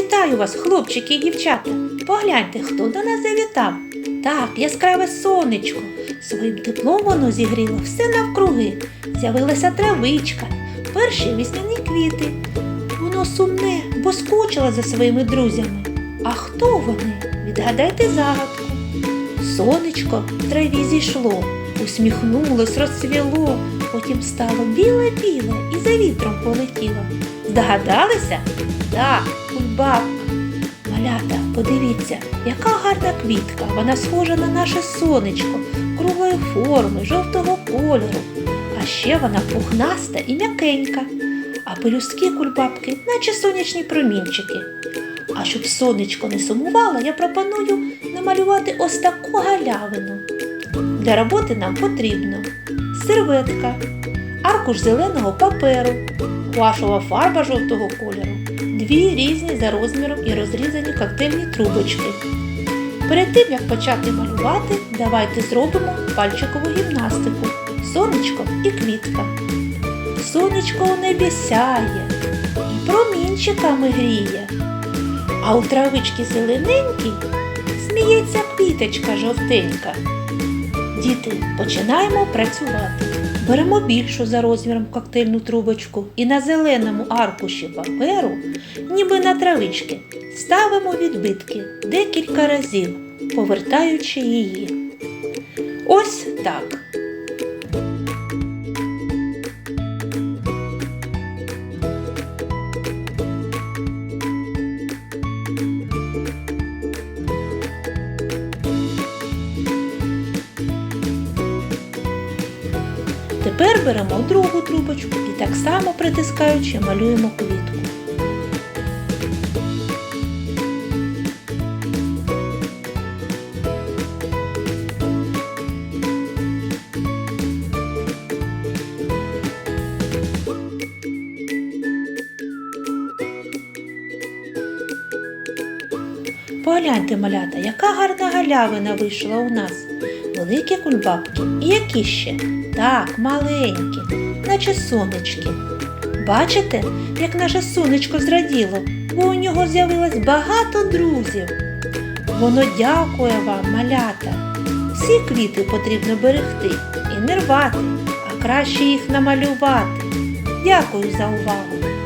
Вітаю вас, хлопчики і дівчата. Погляньте, хто до нас завітав. Так, яскраве сонечко. Своїм теплом воно зігріло все навкруги. З'явилася травичка, перші весняні квіти. Воно сумне, бо скучило за своїми друзями. А хто вони? Відгадайте загадку. Сонечко в траві зійшло, усміхнулось, розцвіло, потім стало біле-біле і за вітром полетіло. Здогадалися? Так, кульбабка. Малята, подивіться, яка гарна квітка. Вона схожа на наше сонечко, круглої форми, жовтого кольору. А ще вона пухнаста і м'якенька. А пелюстки кульбабки, наче сонячні промінчики. А щоб сонечко не сумувало, я пропоную намалювати ось таку галявину. Для роботи нам потрібно серветка, аркуш зеленого паперу, гуашова фарба жовтого кольору, дві різні за розміром і розрізані коктейльні трубочки. Перед тим як почати малювати, давайте зробимо пальчикову гімнастику, сонечко і квітка. Сонечко у небі сяє і промінчиками гріє. А у травички зелененькій сміється квіточка жовтенька. Діти, починаємо працювати. Беремо більшу за розміром коктейльну трубочку і на зеленому аркуші паперу, ніби на травички, ставимо відбитки декілька разів, повертаючи її. Ось так. Тепер беремо другу трубочку і так само притискаючи малюємо квітку. Погляньте, малята, яка гарна галявина вийшла у нас. Великі кульбабки і які ще? Так, маленькі, наче сонечки. Бачите, як наше сонечко зраділо, бо у нього з'явилось багато друзів. Воно дякує вам, малята. Всі квіти потрібно берегти і не рвати, а краще їх намалювати. Дякую за увагу!